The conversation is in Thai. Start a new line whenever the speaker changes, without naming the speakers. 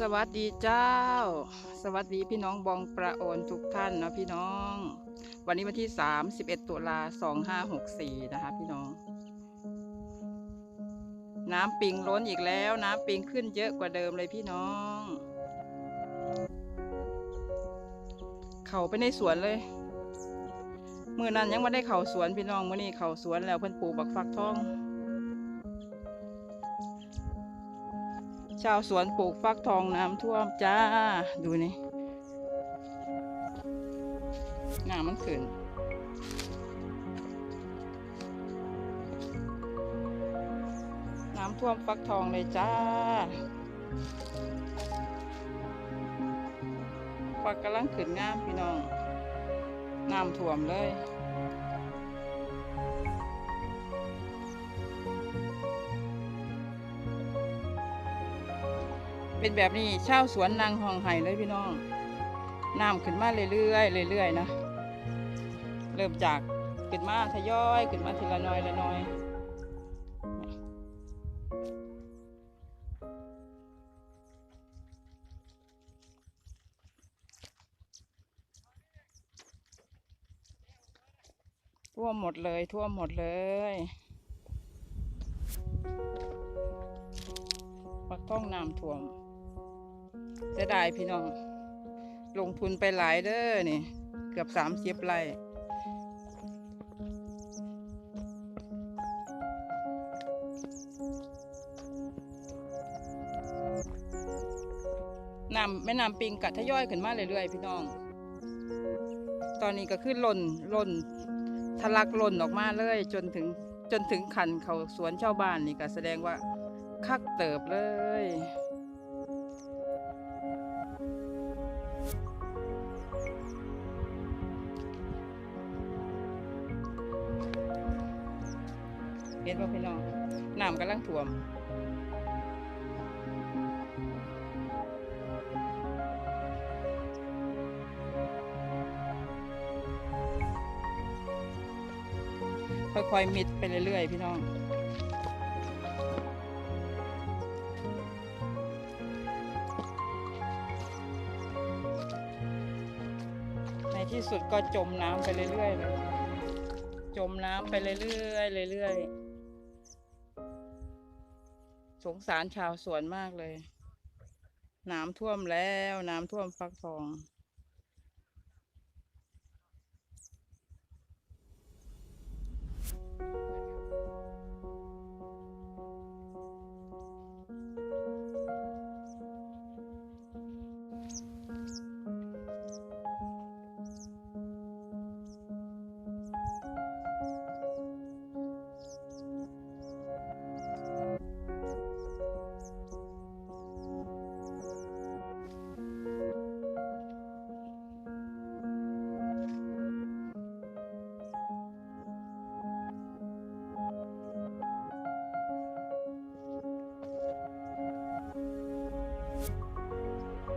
สวัสดีเจ้า สวัสดีพี่น้องบองประโอนทุกท่านนะพี่น้อง วันนี้วันที่ 31 ตุลา 2564 นะคะพี่น้อง น้ำปิงล้นอีกแล้ว น้ำปิงขึ้นเยอะกว่าเดิมเลยพี่น้อง เขาไปในสวนเลยมือนั้นยังไม่ได้เข่าสวนพี่น้องมื่อนี้เข่าสวนแล้วเพิ่นปลูกบักฟักทอง ชาวสวนปลูกฟักทองน้ำท่วมจ้า ดูนี่งามันขึ้นน้ำท่วมฟักทองเลยจ้าฟักกำลังขึ้นงามพี่น้อง น้ำท่วมเลย เป็นแบบนี้ชาวสวนนางห้องไห้เลยพี่น้องน้ำขึ้นมาเรื่อยๆเรื่อยๆนะเริ่มจากขึ้นมาทยอยขึ้นมาทีละน้อยละน้อยท่วมหมดเลยท่วมหมดเลยปักท้องน้ำท่วม เสียดายพี่น้อง ลงทุนไปหลายเด้อนี่ เกือบสามสิบไร่น้ำแม่น้ำปิงกัดทยอยขึ้นมาเรื่อยๆพี่น้อง ตอนนี้ก็ขึ้นล่นล่นทะลักล่นออกมาเลย จนถึงจนถึงขันเขาสวนชาวบ้านนี่ก็แสดงว่าคักเติบเลย ห็นป่พี่น้องน้ำกำลังท่วมค่อยๆมิดไปเรื่อยๆ พี่น้องในที่สุดก็จมน้ำไปเรื่อยๆเลยจมน้ำไปเรื่อยๆเรื่อยๆ สงสารชาวสวนมากเลย น้ำท่วมแล้ว น้ำท่วมฟักทอง